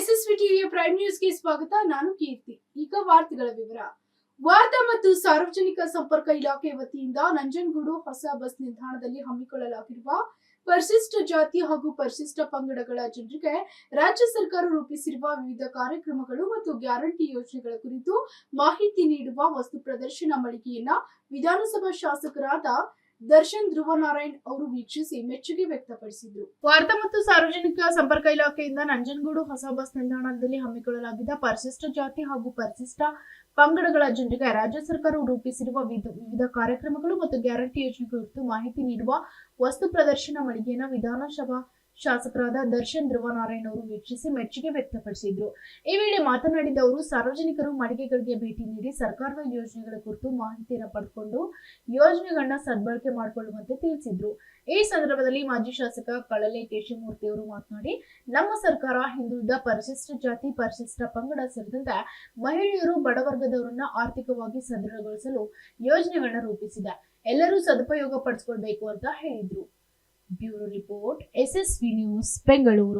SSV ಟಿವಿಯ prime ನ್ಯೂಸ್ಗೆ ಸ್ವಾಗತ. ನಾನು ಕೀರ್ತಿ. ಈಗ ವಾರ್ತೆಗಳ ವಿವರ. ವಾರ್ತಾ ಮತ್ತು ಸಾರ್ವಜನಿಕ ಸಂಪರ್ಕ ಇಲಾಖೆ ವತಿಯಿಂದ ನಂಜನಗೂಡು ಹೊಸ ಬಸ್ ನಿಲ್ದಾಣದಲ್ಲಿ ಹಮ್ಮಿಕೊಳ್ಳಲಾಗಿರುವ ಪರಿಶಿಷ್ಟ ಜಾತಿ ಹಾಗೂ ಪರಿಶಿಷ್ಟ ಪಂಗಡಗಳ ಜನರಿಗೆ ರಾಜ್ಯ ಸರ್ಕಾರ ರೂಪಿಸಿರುವ ವಿವಿಧ ಕಾರ್ಯಕ್ರಮಗಳು ಮತ್ತು ಗ್ಯಾರಂಟಿ ಯೋಜನೆಗಳ ಕುರಿತು ಮಾಹಿತಿ ನೀಡುವ ವಸ್ತು ಪ್ರದರ್ಶನ ಮಳಿಗೆಯನ್ನ ವಿಧಾನಸಭಾ ಶಾಸಕರಾದ ದರ್ಶನ್ ಧ್ರುವನಾರಾಯಣ್ ಅವರು ವೀಕ್ಷಿಸಿ ಮೆಚ್ಚುಗೆ ವ್ಯಕ್ತಪಡಿಸಿದರು. ವಾರ್ತಾ ಮತ್ತು ಸಾರ್ವಜನಿಕ ಸಂಪರ್ಕ ಇಲಾಖೆಯಿಂದ ನಂಜನಗೂಡು ಹೊಸ ಬಸ್ ನಿಲ್ದಾಣದಲ್ಲಿ ಹಮ್ಮಿಕೊಳ್ಳಲಾಗಿದ್ದ ಪರಿಶಿಷ್ಟ ಜಾತಿ ಹಾಗೂ ಪರಿಶಿಷ್ಟ ಪಂಗಡಗಳ ಜನರಿಗೆ ರಾಜ್ಯ ಸರ್ಕಾರ ರೂಪಿಸಿರುವ ವಿಧ- ವಿವಿಧ ಕಾರ್ಯಕ್ರಮಗಳು ಮತ್ತು ಗ್ಯಾರಂಟಿ ಯೋಜನೆ ಕುರಿತು ಮಾಹಿತಿ ನೀಡುವ ವಸ್ತು ಪ್ರದರ್ಶನ ಮಳಿಗೆಯನ್ನು ವಿಧಾನಸಭಾ ಶಾಸಕರಾದ ದರ್ಶನ್ ಧ್ರುವನಾರಾಯಣ್ ಅವರು ವೀಕ್ಷಿಸಿ ಮೆಚ್ಚುಗೆ ವ್ಯಕ್ತಪಡಿಸಿದ್ರು. ಈ ವೇಳೆ ಮಾತನಾಡಿದ ಅವರು, ಸಾರ್ವಜನಿಕರು ಮಳಿಗೆಗಳಿಗೆ ಭೇಟಿ ನೀಡಿ ಸರ್ಕಾರದ ಯೋಜನೆಗಳ ಕುರಿತು ಮಾಹಿತಿಯನ್ನು ಪಡೆದುಕೊಂಡು ಯೋಜನೆಗಳನ್ನ ಸದ್ಬಳಕೆ ಮಾಡಿಕೊಳ್ಳುವಂತೆ ತಿಳಿಸಿದ್ರು. ಈ ಸಂದರ್ಭದಲ್ಲಿ ಮಾಜಿ ಶಾಸಕ ಕಳಲೆ ಕೇಶಮೂರ್ತಿ ಅವರು ಮಾತನಾಡಿ, ನಮ್ಮ ಸರ್ಕಾರ ಹಿಂದುಳಿದ ಪರಿಶಿಷ್ಟ ಜಾತಿ, ಪರಿಶಿಷ್ಟ ಪಂಗಡ ಸೇರಿದಂತೆ ಮಹಿಳೆಯರು ಬಡವರ್ಗದವರನ್ನ ಆರ್ಥಿಕವಾಗಿ ಸದೃಢಗೊಳಿಸಲು ಯೋಜನೆಗಳನ್ನ ರೂಪಿಸಿದೆ. ಎಲ್ಲರೂ ಸದುಪಯೋಗ ಪಡಿಸಿಕೊಳ್ಬೇಕು ಅಂತ ಹೇಳಿದ್ರು. Bureau report SSV news Bengaluru.